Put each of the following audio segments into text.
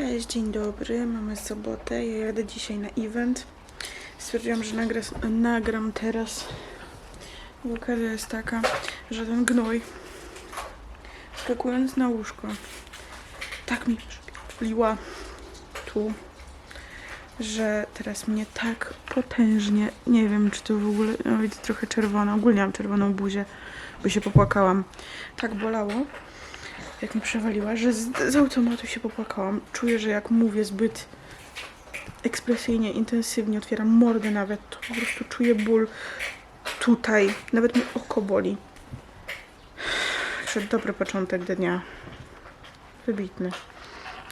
Cześć, dzień dobry. Mamy sobotę. Ja jadę dzisiaj na event. Stwierdziłam, że nagra, nagram teraz. I okazja jest taka, że ten gnój skakując na łóżko tak mi przypierdoliła tu, że teraz mnie tak potężnie, nie wiem czy to w ogóle, no widzę trochę czerwono, ogólnie mam czerwoną buzię, bo się popłakałam. Tak bolało jak mi przewaliła, że z, z automatu się popłakałam. Czuję, że jak mówię zbyt ekspresyjnie, intensywnie, otwieram mordę nawet, to po prostu czuję ból tutaj. Nawet mi oko boli. Przed dobry początek dnia. Wybitny.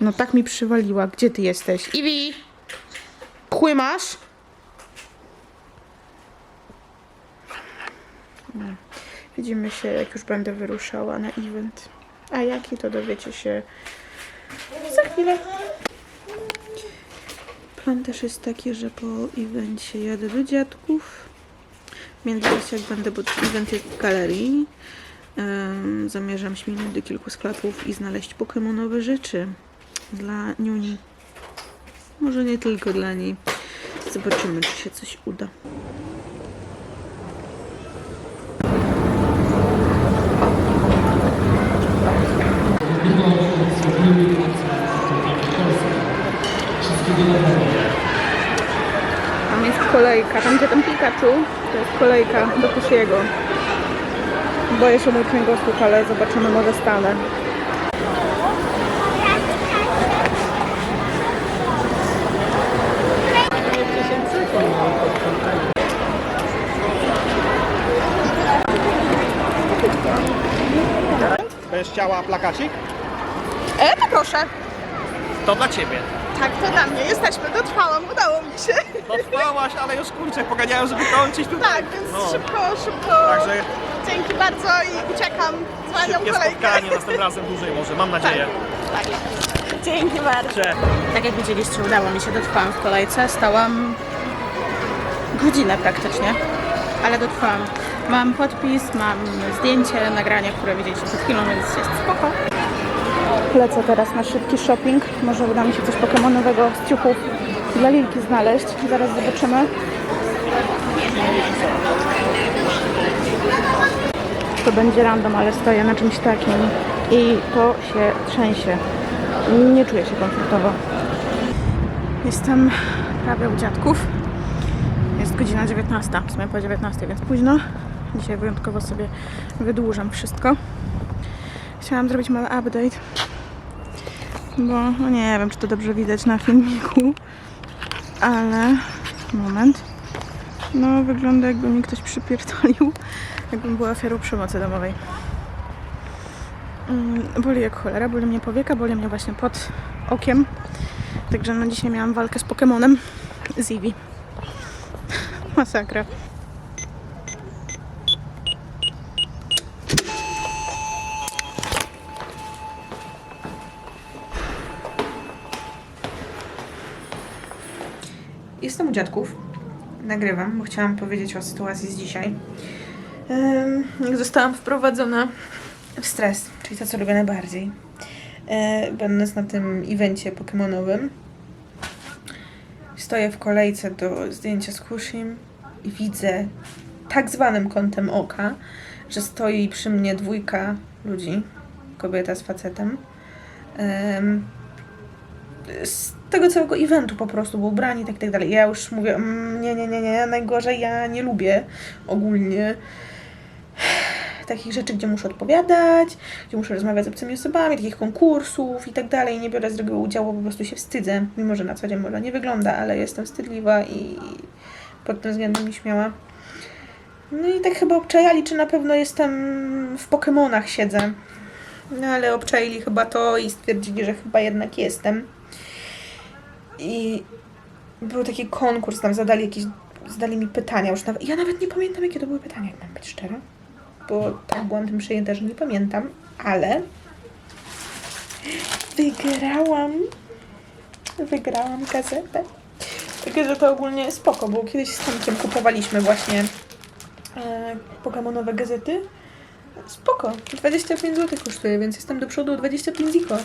No tak mi przywaliła. Gdzie ty jesteś? Iwi! Kły masz? No. Widzimy się, jak już będę wyruszała na event. A jaki to dowiecie się za chwilę. Plan też jest taki, że po evencie jadę do dziadków. W międzyczasie jak będę, bo event jest w galerii, em, zamierzam śmignąć do kilku sklepów i znaleźć pokemonowe rzeczy dla Niuni. Może nie tylko dla niej. Zobaczymy, czy się coś uda. Tam jest kolejka, tam gdzie ten Pikachu, to jest kolejka do Kushiego. Boję się mój kręgosłup, ale zobaczymy, może stanę. Będziesz chciała plakacik? E, to proszę. To dla ciebie. Tak, to dla mnie. Jesteśmy, dotrwałam, udało mi się. Dotrwałaś, ale już kurczę, poganiają, żeby kończyć tutaj. Tak, więc No. szybko, szybko. Także Dzięki bardzo i uciekam. Zwalniam szybkie kolejkę. spotkanie, następnym razem dłużej może, mam nadzieję. Tak. Dzięki bardzo. Cześć. Tak jak widzieliście, udało mi się, dotrwałam w kolejce. Stałam godzinę praktycznie, ale dotrwałam. Mam podpis, mam zdjęcie, nagranie, które widzieliście przed chwilą, więc jest spoko. Lecę teraz na szybki shopping. Może uda mi się coś pokemonowego z ciuchów dla Lilki znaleźć. Zaraz zobaczymy. To będzie random, ale stoję na czymś takim i to się trzęsie. Nie czuję się komfortowo. Jestem prawie u dziadków. Jest godzina 19, w sumie po 19, więc późno. Dzisiaj wyjątkowo sobie wydłużam wszystko. Chciałam zrobić mały update, bo no nie wiem, czy to dobrze widać na filmiku, ale moment. No, wygląda jakby mi ktoś przypierdolił, jakbym była ofiarą przemocy domowej. Mm, Boli jak cholera, boli mnie powieka, boli mnie właśnie pod okiem. Także no dzisiaj miałam walkę z Pokemonem z Eevee. Masakra. Jestem u dziadków. Nagrywam, bo chciałam powiedzieć o sytuacji z dzisiaj. Jak zostałam wprowadzona w stres, czyli to, co lubię najbardziej. E, Będąc na tym evencie pokemonowym, stoję w kolejce do zdjęcia z Kushim i widzę tak zwanym kątem oka, że stoi przy mnie dwójka ludzi, kobieta z facetem. Tego całego eventu po prostu, bo ubrani tak i tak dalej. Ja już mówię, mm, nie, nie, nie, nie, najgorzej ja nie lubię ogólnie takich rzeczy, gdzie muszę odpowiadać, gdzie muszę rozmawiać z obcymi osobami, takich konkursów i tak dalej. Nie biorę z reguły udziału, po prostu się wstydzę, mimo że na co dzień może nie wygląda, ale jestem wstydliwa i pod tym względem mi śmiała. No i tak chyba obczajali, czy na pewno jestem w Pokemonach siedzę. No ale obczaili chyba to i stwierdzili, że chyba jednak jestem. I był taki konkurs, tam zadali jakieś, zadali mi pytania, już nawet, ja nawet nie pamiętam jakie to były pytania, jak mam być szczera, bo tak byłam tym przejęta, że nie pamiętam, ale wygrałam, wygrałam gazetę. Że to ogólnie spoko, bo kiedyś z Tomkiem kupowaliśmy właśnie e, pokemonowe gazety. Spoko, 25 zł kosztuje, więc jestem do przodu o 25 ziko.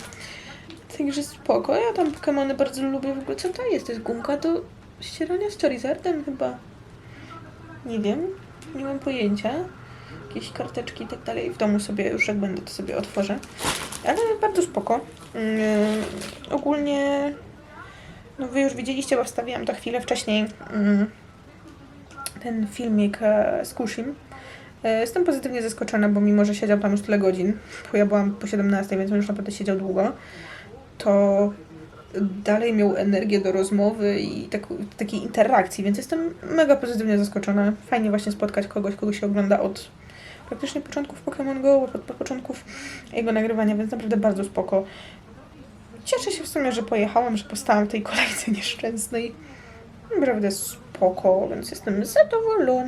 Także spoko. Ja tam Pokemony bardzo lubię. W ogóle co to jest? To jest gumka do ścierania z Charizardem chyba. Nie wiem. Nie mam pojęcia. Jakieś karteczki i tak dalej. W domu sobie już jak będę to sobie otworzę. Ale bardzo spoko. Mm, ogólnie no wy już widzieliście, bo wstawiłam to chwilę wcześniej mm, ten filmik e, z Kushim. E, Jestem pozytywnie zaskoczona, bo mimo, że siedział tam już tyle godzin, bo ja byłam po 17, więc on już naprawdę siedział długo, to dalej miał energię do rozmowy i tak, takiej interakcji, więc jestem mega pozytywnie zaskoczona. Fajnie właśnie spotkać kogoś, kogo się ogląda od praktycznie początków Pokémon Go, od, od początków jego nagrywania, więc naprawdę bardzo spoko. Cieszę się w sumie, że pojechałam, że postałam w tej kolejce nieszczęsnej. Naprawdę spoko, więc jestem zadowolona.